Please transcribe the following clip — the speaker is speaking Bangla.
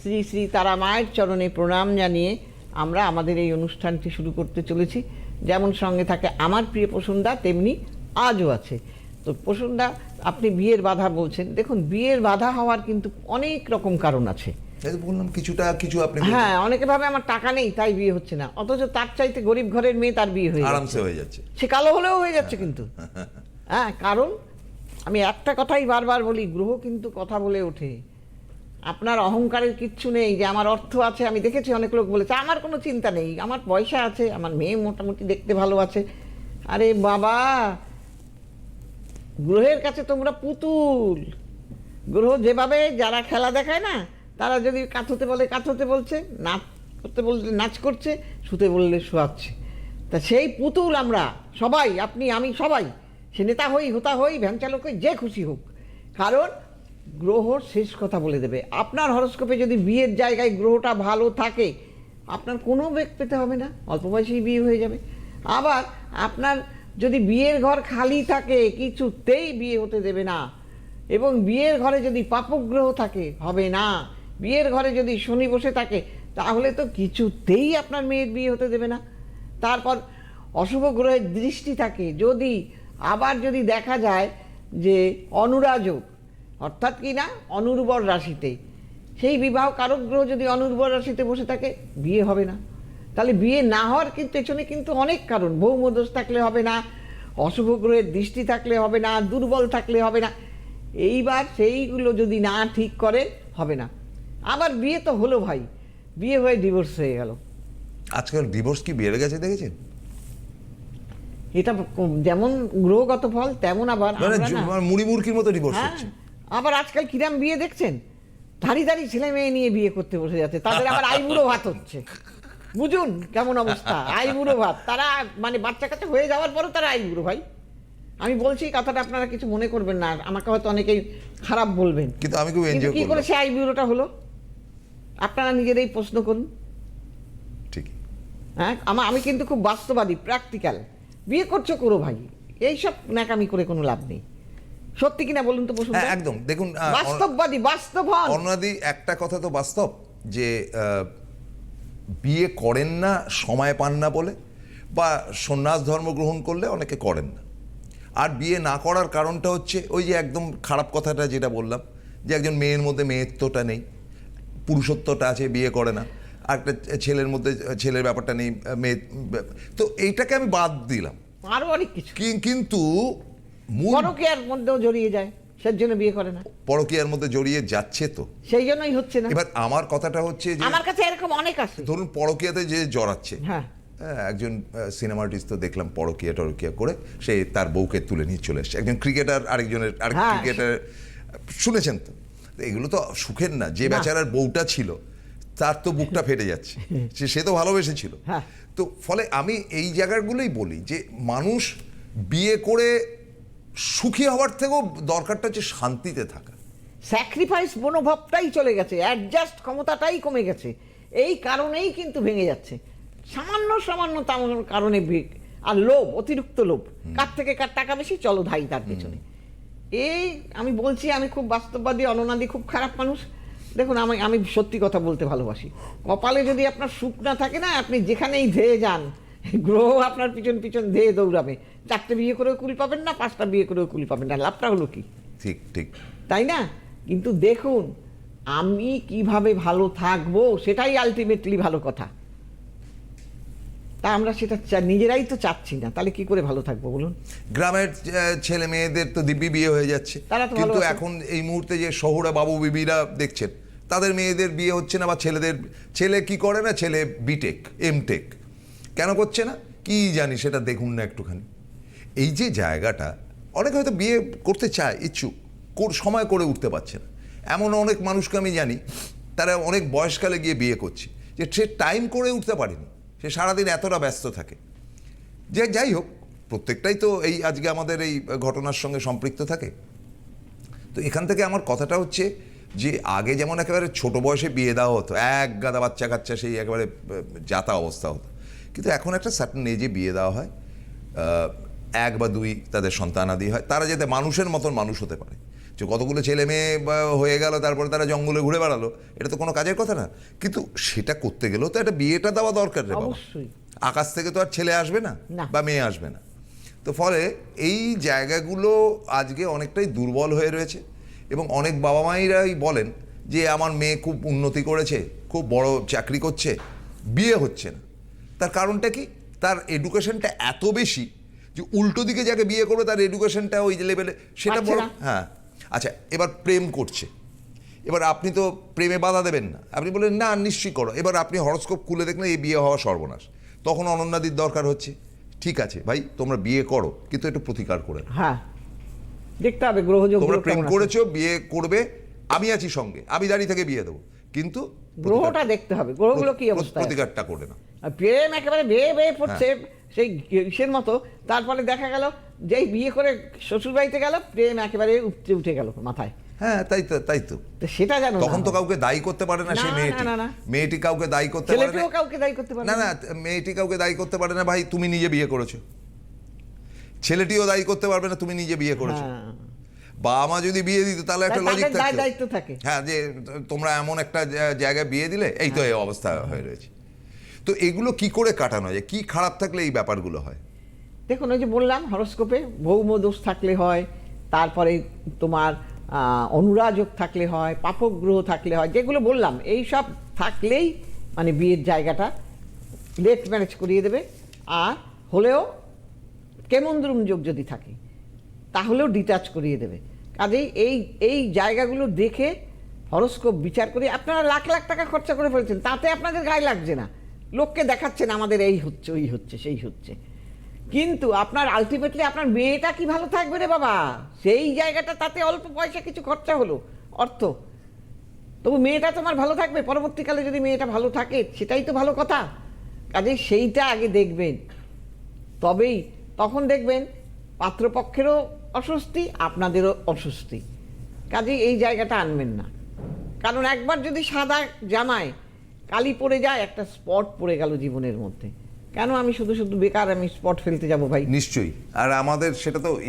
শ্রী শ্রী তারা মায়ের চরণে প্রণাম জানিয়ে আমরা আমাদের এই অনুষ্ঠানটি শুরু করতে চলেছি। যেমন সঙ্গে থাকে আমার প্রিয় প্রসন্দা তেমনি আজও আছে। তো প্রসন্দা আপনি বিয়ের বাধা বলছেন। দেখুন বিয়ের বাধা হওয়ার কিন্তু অনেক রকম কারণ আছে। বললাম কিছুটা কিছু আপনি হ্যাঁ অনেকে ভাবে আমার টাকা নেই তাই বিয়ে হচ্ছে না। অথচ তার চাইতে গরিব ঘরের মেয়ে তার বিয়ে হয়ে আরামসে হয়ে যাচ্ছে। সে কালো হলেও হয়ে যাচ্ছে কিন্তু। হ্যাঁ কারণ আমি একটা কথাই বারবার বলি গ্রহ কিন্তু কথা বলে ওঠে। আপনার অহংকারের কিচ্ছু নেই, যে আমার অর্থ আছে, আমি দেখেছি অনেক লোক বলেছে, আমার কোনো চিন্তা নেই, আমার পয়সা আছে, আমার মেয়ে মোটামুটি দেখতে ভালো আছে। আরে বাবা, গ্রহের কাছে তোমরা পুতুল। গ্রহ যেভাবে যারা খেলা দেখায় না, তারা যদি কাত হতে বলে কাত হতে বলছে, নাচ করতে বললে, নাচ করছে, শুতে বললে শোয়াচ্ছে। তা সেই পুতুল আমরা, সবাই, আপনি, আমি, সবাই, সে নেতা হই, হোতা হই ভ্যান চালক হই, যে খুশি হোক। কারণ গ্রহ শেষ কথা বলে দেবে। আপনার হরস্কোপে যদি বিয়ের জায়গায় গ্রহটা ভালো থাকে, আপনার কোনো বেগ পেতে হবে না, অল্প বয়সেই বিয়ে হয়ে যাবে। আবার আপনার যদি বিয়ের ঘর খালি থাকে, কিছুতেই বিয়ে হতে দেবে না। এবং বিয়ের ঘরে যদি পাপক গ্রহ থাকে, হবে না। বিয়ের ঘরে যদি শনি বসে থাকে, তাহলে তো কিছুতেই আপনার মেয়ের বিয়ে হতে দেবে না। তারপর অশুভ গ্রহের দৃষ্টি থাকে। যদি আবার যদি দেখা যায় যে অনুরাযোগ অর্থাৎ কি না? অনুর্বর রাশিতে। সেই বিবাহ কারক গ্রহ যদি অনুর্বর রাশিতে বসে থাকে বিয়ে হবে না। তাহলে বিয়ে না হওয়ার কিন্তু পেছনে কিন্তু অনেক কারণ। ভৌমদোষ থাকলে হবে না অশুভ গ্রহের দৃষ্টি থাকলে হবে না দুর্বল থাকলে হবে না। এইবার সেইগুলো যদি না ঠিক করে হবে না। আবার বিয়ে তো হলো ভাই। বিয়ে হয়ে ডিভোর্স হয়ে গেল। আজকাল ডিভোর্স কি বেড়ে গেছে দেখেছেন? এটা যেমন গ্রহগত ফল তেমন আবার মানে মুড়ি মুড়কির মতো ডিভোর্স হ্যাঁ। হচ্ছে। আবার আজকাল কিরাম বিয়ে দেখছেন? ধারি ধারি ছেলে মেয়ে নিয়ে বিয়ে করতে বসে যাচ্ছে। তাদের আবার আইবুড়ো ভাত হচ্ছে। বুঝুন কেমন অবস্থা আইবুড়ো ভাত। তারা মানে বাচ্চা কাচ্চা হয়ে যাওয়ার পরও তারা আইবুড়ো ভাই। আমি বলছি এই কথাটা আপনারা কিছু মনে করবেন না আমাকে হয়তো অনেকেই খারাপ বলবেন। কিন্তু আমি খুব এনজয় কি করে সে আইবুড়োটা হলো? আপনারা নিজেরাই প্রশ্ন করুন। ঠিকই হ্যাঁ আমা আমি কিন্তু খুব বাস্তবাদী প্র্যাকটিক্যাল বিয়ে করছ করো ভাই এইসব ন্যাকামি করে কোনো লাভ নেই। সত্যি কিনা বলুন তো বসুন হ্যাঁ একদম। দেখুন বাস্তববাদী বাস্তব হন একটা কথা তো বাস্তব যে বিয়ে করেন না সময় পান না বলে বা সন্ন্যাস ধর্ম গ্রহণ করলে অনেকে করেন না। আর বিয়ে না করার কারণটা হচ্ছে ওই যে একদম খারাপ কথাটা যেটা বললাম যে একজন মেয়ের মধ্যে মেয়েত্বটা নেই পুরুষত্বটা আছে বিয়ে করে না আর একটা ছেলের মধ্যে ছেলের ব্যাপারটা নেই মেয়ে তো এইটাকে আমি বাদ দিলাম। আরও অনেক কিছু। কিন্তু পরকীয়ার মধ্যেও জড়িয়ে যায় সের জন্য বিয়ে করে না। পরকীয়ার মধ্যে জড়িয়ে যাচ্ছে তো। সেই জন্যই হচ্ছে না। এবার আমার কথাটা হচ্ছে যে আমার কাছে এরকম অনেক আছে। ধরুন পরকীয়াতে যে জড়াচ্ছে। হ্যাঁ। হ্যাঁ, একজন সিনেমা আর্টিস্ট তো দেখলাম পরকীয়া টরকীয়া করে সে তার বউকে তুলে নিয়ে চলে এসছে। একজন ক্রিকেটার আরেকজনের আরেক হ্যাঁ, ক্রিকেটার শুনেছেন তো? এগুলো তো সুখের না যে বেচারার বউটা ছিল তার তো বুকটা ফেটে যাচ্ছে। সে সে তো ভালোবেসেছিল। হ্যাঁ। তো ফলে আমি এই জায়গাগুলোই বলি যে মানুষ বিয়ে করে সুখী হওয়ার থেকেও দরকারটা হচ্ছে শান্তিতে থাকা। স্যাক্রিফাইস মনোভাবটাই চলে গেছে অ্যাডজাস্ট ক্ষমতাটাই কমে গেছে। এই কারণেই কিন্তু ভেঙে যাচ্ছে। সামান্য সামান্য তামান্য কারণে আর লোভ অতিরিক্ত লোভ। কার থেকে কার টাকা বেশি? চলো ধাই তার পেছনে। এই আমি বলছি আমি খুব বাস্তববাদী অননাদি খুব খারাপ মানুষ। দেখুন আমি আমি সত্যি কথা বলতে ভালোবাসি। কপালে যদি আপনার সুখ না থাকে না আপনি যেখানেই ধেয়ে যান গ্রহ আপনার পিছন পিছন ধেয়ে দৌড়াবে। চারটে বিয়ে করেও কুল পাবেন না পাঁচটা বিয়ে করেও কুল পাবেন না লাভটা হলো কি? ঠিক ঠিক। তাই না? কিন্তু দেখুন আমি কীভাবে ভালো থাকব সেটাই আলটিমেটলি ভালো কথা। তা আমরা সেটা নিজেরাই তো চাচ্ছি না তাহলে কি করে ভালো থাকব বলুন? গ্রামের ছেলে মেয়েদের তো দিব্যি বিয়ে হয়ে যাচ্ছে। তারা তো কিন্তু এখন এই মুহূর্তে যে শহুরা বাবু বিবিরা দেখছেন তাদের মেয়েদের বিয়ে হচ্ছে না বা ছেলেদের ছেলে কি করে না? ছেলে বিটেক এমটেক কেন করছে না? কি জানি, সেটা দেখুন না একটুখানি। এই যে জায়গাটা, অনেকে হয়তো বিয়ে করতে চায়, ইচ্ছুক সময় করে উঠতে পারছে না। এমন অনেক মানুষকে আমি জানি, তারা অনেক বয়সকালে গিয়ে বিয়ে করছে, যে সে টাইম করে উঠতে পারেনি, সে সারাদিন এতটা ব্যস্ত থাকে। যে যাই হোক, প্রত্যেকটাই তো এই আজকে আমাদের এই ঘটনার সঙ্গে সম্পৃক্ত থাকে। তো এখান থেকে আমার কথাটা হচ্ছে যে, আগে যেমন একেবারে ছোট বয়সে বিয়ে দেওয়া হতো, এক গাদা বাচ্চা কাচ্চা সেই একেবারে যাতা অবস্থা হতো। কিন্তু এখন একটা সার্টেন এজে বিয়ে দেওয়া হয় এক বা দুই তাদের সন্তানাদি হয় তারা যাতে মানুষের মতন মানুষ হতে পারে। যে কতগুলো ছেলে মেয়ে বা হয়ে গেল তারপরে তারা জঙ্গলে ঘুরে বেড়ালো এটা তো কোনো কাজের কথা না। কিন্তু সেটা করতে গেলেও তো একটা বিয়েটা দেওয়া দরকার রে বাবা। আকাশ থেকে তো আর ছেলে আসবে না না। বা মেয়ে আসবে না। তো ফলে এই জায়গাগুলো আজকে অনেকটাই দুর্বল হয়ে রয়েছে এবং অনেক বাবা মাইরাই বলেন যে আমার মেয়ে খুব উন্নতি করেছে খুব বড় চাকরি করছে বিয়ে হচ্ছে না। তার কারণটা কি? তার এডুকেশনটা এত বেশি যে উল্টো দিকে যাকে বিয়ে করবে তার এডুকেশনটা ওই লেভেলে সেটা বড় হ্যাঁ। আচ্ছা এবার প্রেম করছে। এবার আপনি তো প্রেমে বাধা দেবেন না। আপনি বললেন না নিশ্চয়ই করো। এবার আপনি হরস্কোপ খুলে দেখলেন এই বিয়ে হওয়া সর্বনাশ। তখন অনন্যাদির দরকার হচ্ছে। ঠিক আছে ভাই তোমরা বিয়ে করো কিন্তু একটু প্রতিকার করে হ্যাঁ। দেখতে হবে গ্রহযোগ তোমরা প্রেম করেছ বিয়ে করবে আমি আছি সঙ্গে আমি দাঁড়িয়ে থেকে বিয়ে দেবো। কিন্তু গ্রহটা দেখতে হবে। গ্রহগুলো কি অবস্থায়? আছে? প্রতিকারটা করে না প্রেম একেবারে বেয়ে বেয়ে পড়ছে সেই ইসের মতো। তারপরে দেখা গেল যেই বিয়ে করে শ্বশুর বাড়িতে গেল প্রেম একেবারে উপচে উঠে গেল মাথায়। হ্যাঁ তাই তো তাই তো। সেটা জানো তখন তো কাউকে দায়ী করতে পারে না সেই মেয়েটি। মেয়েটি কাউকে দায়ী করতে পারে ছেলেটিও না। কাউকে দায়ী করতে পারে না। না মেয়েটি কাউকে দায়ী করতে পারে না ভাই তুমি নিজে বিয়ে করেছ। ছেলেটিও দায়ী করতে পারবে না তুমি নিজে বিয়ে করেছ। হ্যাঁ। বাবা মা যদি বিয়ে দিত তাহলে একটা লজিক দায়িত্ব থাকে। হ্যাঁ যে তোমরা এমন একটা জায়গায় বিয়ে দিলে এই তো এই অবস্থা হয়ে রয়েছে। তো এগুলো কি করে কাটানো যায়? কি খারাপ থাকলে এই ব্যাপারগুলো হয়? দেখুন ওই যে বললাম হরস্কোপে ভৌম দোষ থাকলে হয় তারপরে তোমার অনুরাজক থাকলে হয় পাপক গ্রহ থাকলে হয় যেগুলো বললাম এই সব থাকলেই মানে বিয়ের জায়গাটা লেট ম্যারেজ করিয়ে দেবে। আর হলেও কেমন্দ্রুম যোগ যদি থাকে তাহলেও ডিটাচ করিয়ে দেবে। কাজেই এই এই জায়গাগুলো দেখে হরস্কোপ বিচার করে আপনারা লাখ লাখ টাকা খরচা করে ফেলছেন, তাতে আপনাদের গায়ে লাগছে না। লোককে দেখাচ্ছেন আমাদের এই হচ্ছে, ওই হচ্ছে, সেই হচ্ছে। কিন্তু আপনার আলটিমেটলি আপনার মেয়েটা কি ভালো থাকবে রে বাবা? সেই জায়গাটা তাতে অল্প পয়সা কিছু খরচা হলো, অর্থ। তবু মেয়েটা তোমার ভালো থাকবে? পরবর্তীকালে যদি মেয়েটা ভালো থাকে, সেটাই তো ভালো কথা। কাজে সেইটা আগে দেখবেন। তবেই, তখন দেখবেন পাত্রপক্ষেরও অস্বস্তি, আপনাদেরও অস্বস্তি। কাজে এই জায়গাটা আনবেন না। কারণ একবার যদি সাদা জামায় কালি পড়ে যায়, একটা স্পট পড়ে গেল জীবনের মধ্যে। কেন আমি শুধু শুধু বেকার, আমি স্পট ফেলতে যাব ভাই? নিশ্চয়ই। আর আমাদের সেটা তো